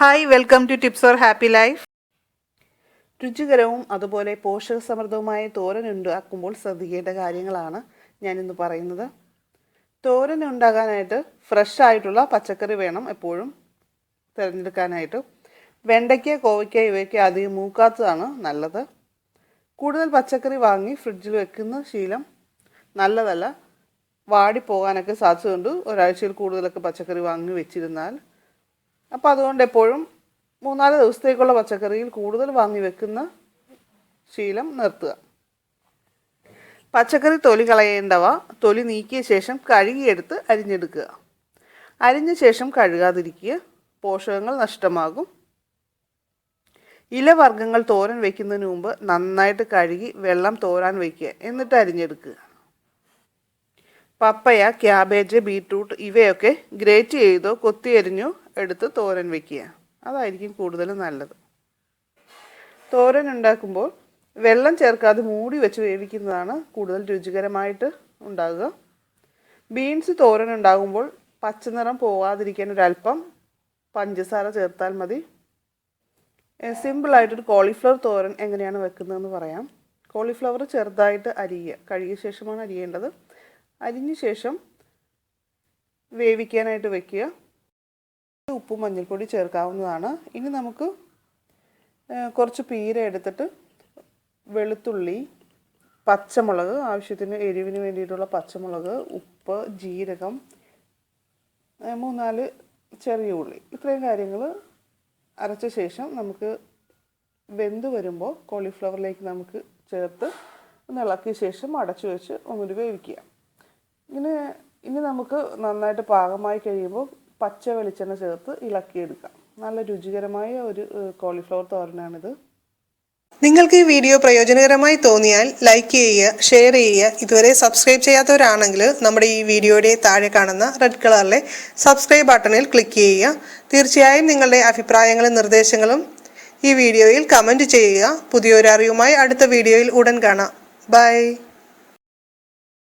Hi welcome to tips for happy life രുചികരവും അതുപോലെ പോഷക സമൃദ്ധവുമായ തോരൻ ഉണ്ടാക്കുമ്പോൾ ശ്രദ്ധിക്കേണ്ട കാര്യങ്ങളാണ് ഞാനിന്ന് പറയുന്നത്. തോരൻ ഉണ്ടാകാനായിട്ട് ഫ്രഷ് ആയിട്ടുള്ള പച്ചക്കറി വേണം എപ്പോഴും തിരഞ്ഞെടുക്കാനായിട്ട്. വെണ്ടയ്ക്ക കോവയ്ക്ക ഇവയ്ക്ക് അധികം മൂക്കാത്തതാണ് നല്ലത്. കൂടുതൽ പച്ചക്കറി വാങ്ങി ഫ്രിഡ്ജിൽ വെക്കുന്ന ശീലം നല്ലതല്ല. വാടിപ്പോകാനൊക്കെ സാധ്യതയുണ്ട്. ഒരാഴ്ചയിൽ കൂടുതലൊക്കെ പച്ചക്കറി വാങ്ങി വെച്ചിരുന്നാൽ അപ്പോൾ അതുകൊണ്ട് എപ്പോഴും മൂന്നാൽ ദിവസത്തേക്കുള്ള പച്ചക്കറിയിൽ കൂടുതൽ വാങ്ങി വെക്കുന്ന ശീലം നിർത്തുക. പച്ചക്കറി തൊലി കളയേണ്ടവ തൊലി നീക്കിയ ശേഷം കഴുകിയെടുത്ത് അരിഞ്ഞെടുക്കുക. അരിഞ്ഞ ശേഷം കഴുകാതിരിക്കുക. പോഷകങ്ങൾ നഷ്ടമാകും. ഇലവർഗങ്ങൾ തോരൻ വയ്ക്കുന്നതിന് മുമ്പ് നന്നായിട്ട് കഴുകി വെള്ളം തോരാൻ വയ്ക്കുക എന്നിട്ട് അരിഞ്ഞെടുക്കുക. പപ്പയ ക്യാബേജ് ബീറ്റ്റൂട്ട് ഇവയൊക്കെ ഗ്രേറ്റ് ചെയ്തോ കൊത്തി എരിഞ്ഞോ എടുത്ത് തോരൻ വെക്കുക. അതായിരിക്കും കൂടുതൽ നല്ലത്. തോരൻ ഉണ്ടാക്കുമ്പോൾ വെള്ളം ചേർക്കാതെ മൂടി വെച്ച് വേവിക്കുന്നതാണ് കൂടുതൽ രുചികരമായിട്ട് ഉണ്ടാകുക. ബീൻസ് തോരൻ ഉണ്ടാകുമ്പോൾ പച്ചനിറം പോവാതിരിക്കാൻ ഒരല്പം പഞ്ചസാര ചേർത്താൽ മതി. സിമ്പിളായിട്ടൊരു കോളിഫ്ലവർ തോരൻ എങ്ങനെയാണ് വെക്കുന്നതെന്ന് പറയാം. കോളിഫ്ലവർ ചെറുതായിട്ട് അരിയുക. കഴുകിയ ശേഷമാണ് അരിയേണ്ടത്. അരിഞ്ഞ ശേഷം വേവിക്കാനായിട്ട് വെക്കുക. ഉപ്പും മഞ്ഞൾപ്പൊടി ചേർക്കാവുന്നതാണ്. ഇനി നമുക്ക് കുറച്ച് പീര എടുത്തിട്ട് വെളുത്തുള്ളി പച്ചമുളക് ആവശ്യത്തിന് എരിവിന് വേണ്ടിയിട്ടുള്ള പച്ചമുളക് ഉപ്പ് ജീരകം മൂന്നാൽ ചെറിയ ഉള്ളി. ഇത്രയും കാര്യങ്ങൾ അരച്ച ശേഷം നമുക്ക് വെന്ത് വരുമ്പോൾ കോളിഫ്ലവറിലേക്ക് നമുക്ക് ചേർത്ത് ഒന്ന് ഇളക്കിയ ശേഷം അടച്ചു വെച്ച് ഒന്നുകൂടി വേവിക്കുക. ഇങ്ങനെ ഇനി നമുക്ക് നന്നായിട്ട് പാകമായി കഴിയുമ്പോൾ പച്ച വെളിച്ചെണ്ണ ചേർത്ത് ഇളക്കിയെടുക്കാം. നല്ല രുചികരമായ ഒരു കോളിഫ്ലവർ തോരനാണിത്. നിങ്ങൾക്ക് ഈ വീഡിയോ പ്രയോജനകരമായി തോന്നിയാൽ ലൈക്ക് ചെയ്യുക ഷെയർ ചെയ്യുക. ഇതുവരെ സബ്സ്ക്രൈബ് ചെയ്യാത്തവരാണെങ്കിൽ നമ്മുടെ ഈ വീഡിയോയുടെ താഴെ കാണുന്ന റെഡ് കളറിലെ സബ്സ്ക്രൈബ് ബട്ടണിൽ ക്ലിക്ക് ചെയ്യുക. തീർച്ചയായും നിങ്ങളുടെ അഭിപ്രായങ്ങളും നിർദ്ദേശങ്ങളും ഈ വീഡിയോയിൽ കമന്റ് ചെയ്യുക. പുതിയൊരു അറിവുമായി അടുത്ത വീഡിയോയിൽ ഉടൻ കാണാം. ബൈ